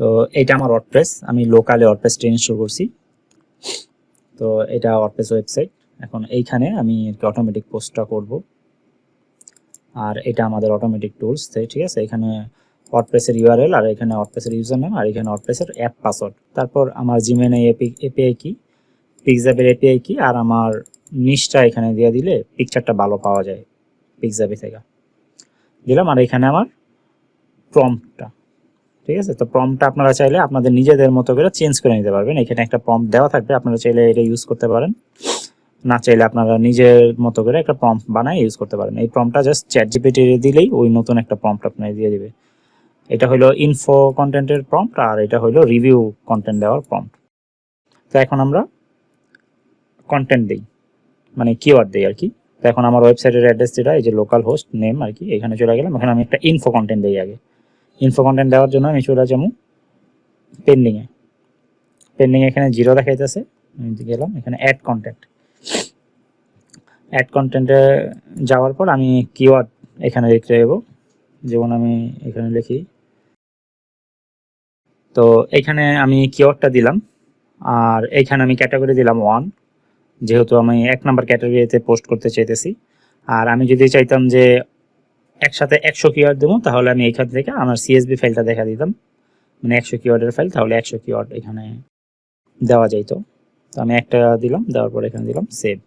তো এটা আমার ওয়ার্ডপ্রেস আমি লোকালে ওয়ার্ডপ্রেসটা ইনস্টল করছি। তো এটা ওয়ার্ডপ্রেস ওয়েবসাইট এখন এইখানে আমি অটোমেটিক পোস্টটা করব। আর এটা আমাদের অটোমেটিক টুলস ঠিক আছে? এখানে ওয়ার্ডপ্রেসের ইউআরএল আর এখানে ওয়ার্ডপ্রেসের ইউজার নেম আর এখানে ওয়ার্ডপ্রেসের অ্যাপ পাসওয়ার্ড তারপর আমার জিমেন এপিআই কি? পিকজাবের এপিআই কি? আর আমার নিচটা এখানে দিয়ে দিলে পিকচারটা ভালো পাওয়া যায় পিকজাবি থেকে। দিলাম, আর এখানে আমার প্রম্পটটা ঠিক আছে? তো প্রম্পটটা আপনারা চাইলে আপনাদের নিজেদের মতো করে চেঞ্জ করে নিতে পারবেন। এখানে একটা প্রম্পট দেওয়া থাকবে, আপনারা চাইলে এটা ইউজ করতে পারেন। না চাইলে আপনারা নিজের মতো করে একটা প্রম্পট বানায় ইউজ করতে পারেন। এই প্রম্পটটা জাস্ট চ্যাট জিপিটি দিলেই ওই নতুন একটা প্রম্পট আপনার দিয়ে দিবে। এটা হলো ইনফো কন্টেন্টের প্রম্পট আর এটা হলো রিভিউ কন্টেন্ট দেওয়ার প্রম্পট তো এখন আমরা কন্টেন্ট দিই মানে কিওয়ার্ড দিই আর কি। তো এখন আমার ওয়েবসাইটের অ্যাড্রেস যেটা, এই যে লোকাল হোস্ট নেম আর কি, এখানে চলে গেলাম। এখানে আমি একটা ইনফো কন্টেন্ট দিই আগে। ইনফো কন্টেন্ট দেওয়ার জন্য আমি চলে যাব পেন্ডিংয়ে পেন্ডিং এখানে জিরো দেখাইতেছে। আমি গেলাম, এখানে অ্যাড কন্টেন্ট অ্যাড কন্টেন্টে যাওয়ার পর আমি কিওয়ার্ড এখানে লিখতে যাব। যেমন আমি এখানে লিখি। তো এখানে আমি কিওয়ার্ডটা দিলাম। আর এখানে আমি ক্যাটাগরি দিলাম ওয়ান যেহেতু আমি এক নাম্বার ক্যাটাগরিতে পোস্ট করতে চাইতেছি। আর আমি যদি চাইতাম যে একসাথে একশো কিওয়ার্ড দেবো, তাহলে আমি এখান থেকে আমার সিএসবি ফাইলটা দেখা দিতাম। মানে একশো কিওয়ার্ডের ফাইল তাহলে একশো কিওয়ার্ড এখানে দেওয়া যাইতো। তো আমি একটা দিলাম, দেওয়ার পর এখানে দিলাম সেভ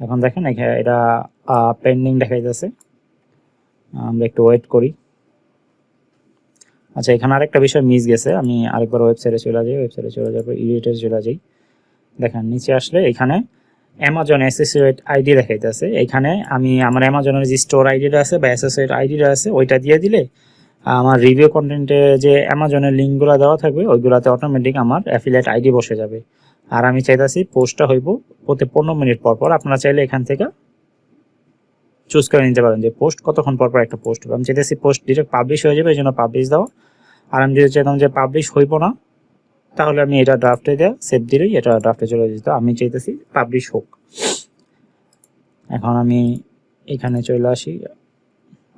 এখন দেখেন এখানে এটা পেন্ডিং দেখা দেখাইতেছে। আমরা একটু ওয়েট করি। আচ্ছা এখানে আরেকটা বিষয় মিস গেছে। আমি আরেকবার ওয়েবসাইটে চলে যাই ওয়েবসাইটে চলে যাওয়ার পর ইডিটে চলে যাই। দেখেন, নিচে আসলে এখানে অ্যামাজন অ্যাসোসিয়েট আইডি দেখাইতেছে। এখানে আমি আমার অ্যামাজনের যে স্টোর আইডিটা আছে বা অ্যাসোসিয়েট আইডিটা আছে, ওইটা দিয়ে দিলে আমার রিভিউ কন্টেন্টে যে অ্যামাজনের লিঙ্কগুলো দেওয়া থাকবে, ওইগুলোতে অটোমেটিক আমার অ্যাফিলেট আইডি বসে যাবে। আর আমি চাইতেছি পোস্টটা হইব প্রতি পনেরো মিনিট পর পর। আপনারা চাইলে এখান থেকে চুজ করে নিতে পারেন যে পোস্ট কতক্ষণ পর পর একটা পোস্ট হবে। আমি চাইতেছি পোস্ট ডিরেক্ট পাবলিশ হয়ে যাবে, এই জন্য পাবলিশ দেওয়া। আর আমি যদি চাইতাম যে পাবলিশ হইব না তাহলে আমি এটা ড্রাফটে দেওয়া সেভ দিলেই এটা ড্রাফটে চলে যেত। আমি চাইতেছি পাবলিশ হোক। এখন আমি এখানে চলে আসি।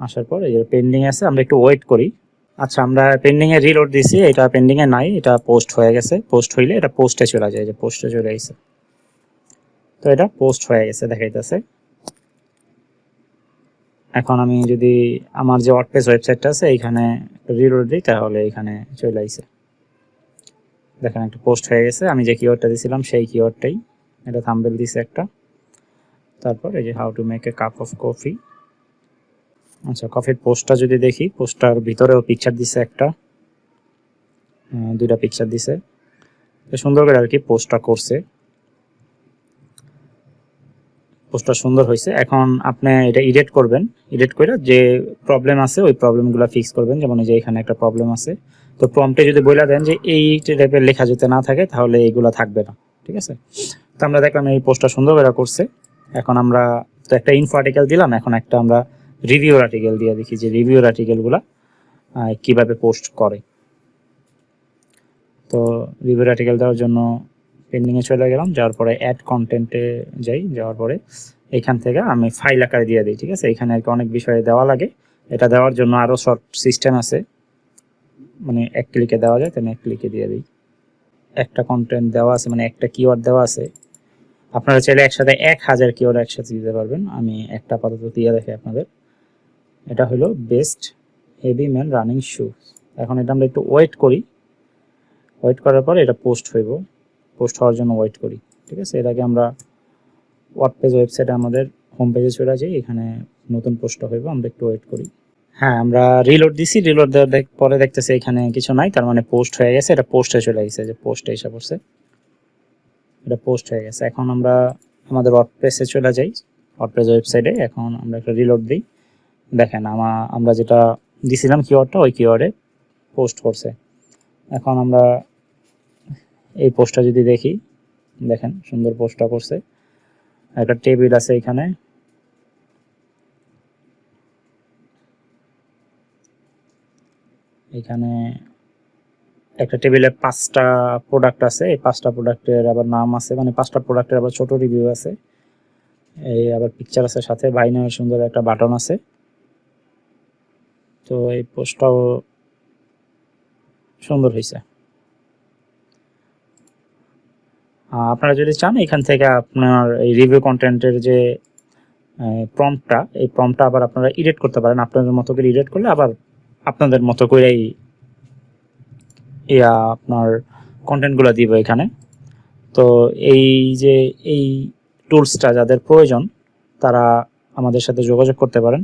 আসার পর এই যে পেন্ডিং আছে, আমরা একটু ওয়েট করি। আচ্ছা আমরা পেন্ডিং এ রিলোড দিছি, এটা পেন্ডিং এ নাই, এটা পোস্ট হয়ে গেছে। পোস্ট হইলে এটা পোস্টে চলে যায় যে পোস্টে চলে গেছে তো এটা পোস্ট হয়ে গেছে, দেখাইতেছে। এখন আমি যদি আমার যে ওয়ার্ডপ্রেস ওয়েবসাইটটা আছে, এইখানে রিলোড দিই, তাহলে এখানে চলে আইছে। দেখেন একটা পোস্ট হয়ে গেছে। আমি যে কিওয়ার্ডটা দিয়েছিলাম সেই কিওয়ার্ডটাই এটা থাম্বেল দিছে একটা। তারপর এই যে how to make a cup of coffee আচ্ছা কফির পোস্টটা যদি দেখি পোস্টটার ভিতরেও পিকচার দিছে একটা। দুইটা পিকচার দিছে। সুন্দর করে আর কি পোস্টটা করছে। পোস্টটা সুন্দর হয়েছে। এখন আপনি এটা এডিট করবেন। এডিট করে যে প্রবলেম আছে, ওই প্রবলেমগুলো ফিক্স করবেন। যেমন এই যে এখানে একটা প্রবলেম আছে। তো প্রম্পটে যদি বলে দেন যে এই টাইপের লেখা যেতে না থাকে, তাহলে এইগুলো থাকবে না। ঠিক আছে? তো আমরা দেখলাম এই পোস্টটা সুন্দর করে করছে। এখন আমরা তো একটা ইনফো আর্টিকেল দিলাম। এখন একটা আমরা রিভিউর আর্টিকেল দিয়ে দেখি যে রিভিউর আর্টিকেলগুলো কীভাবে পোস্ট করে। তো রিভিউর আর্টিকেল দেওয়ার জন্য পেন্ডিংয়ে চলে গেলাম, যাওয়ার পরে অ্যাড কন্টেন্টে যাই, যাওয়ার পরে এখান থেকে আমি ফাইল আকারে দিয়ে দিই, ঠিক আছে? এখানে আর কি অনেক বিষয়ে দেওয়া লাগে। এটা দেওয়ার জন্য আরও শর্ট সিস্টেম আছে। মানে এক ক্লিকে দেওয়া যায়, তাহলে এক ক্লিকে দিয়ে দিই। একটা কন্টেন্ট দেওয়া আছে মানে একটা কিওয়ার্ড দেওয়া আছে। আপনারা চাইলে একসাথে এক হাজার কিওয়ার্ড একসাথে দিতে পারবেন। আমি একটা আপাতত দিয়ে দেখি আপনাদের। এটা হলো best heavy man running shoe এখন এটা আমরা একটু ওয়েট করি। ওয়েট করার পর এটা পোস্ট হইব। পোস্ট হওয়ার জন্য ওয়েট করি, ঠিক আছে? এর আগে আমরা ওয়ার্ডপেজ ওয়েবসাইটে আমাদের হোম পেজে চলে যাই এখানে নতুন পোস্ট হইব, আমরা একটু ওয়েট করি। হ্যাঁ আমরা রিলোড দিছি রিলোড দেওয়ার পরে দেখতেছি এখানে কিছু নাই, তার মানে পোস্ট হয়ে গেছে, এটা পোস্টে চলে গেছে যে পোস্টে এসে পড়ছে। এটা পোস্ট হয়ে গেছে। এখন আমরা আমাদের ওয়ার্ডপ্রেসে চলে যাই ওয়ার্ডপ্রেস ওয়েবসাইটে এখন আমরা একটা রিলোড দিই। দেখেন, আমা, আমরা যেটা দিছিলাম কিওয়ার্ডটা ওই কিওয়ার্ডে পোস্ট করছে। এখন আমরা এই পোস্টটা যদি দেখি, দেখেন সুন্দর পোস্টটা করছে। একটা টেবিল আছে এখানে। এখানে একটা টেবিলে পাঁচটা প্রোডাক্ট আছে, এই পাঁচটা প্রোডাক্টের আবার নাম আছে মানে পাঁচটা প্রোডাক্টের আবার ছোট রিভিউ আছে। এই আবার পিকচার আছে সাথে বাই নামের সুন্দর একটা বাটন আছে। তো এই পোস্টটাও সুন্দর হয়েছে আপনারা যদি চান, এখান থেকে আপনার এই রিভিউ কন্টেন্টের যে প্রম্পটটা এই প্রম্পটটা আবার আপনারা এডিট করতে পারেন। আপনাদের মতো করে এডিট করলে আবার আপনাদের মতো করেই ইয়া আপনার কন্টেন্টগুলো দিব এখানে। তো এই যে, এই টুলসটা যাদের প্রয়োজন, তারা আমাদের সাথে যোগাযোগ করতে পারেন।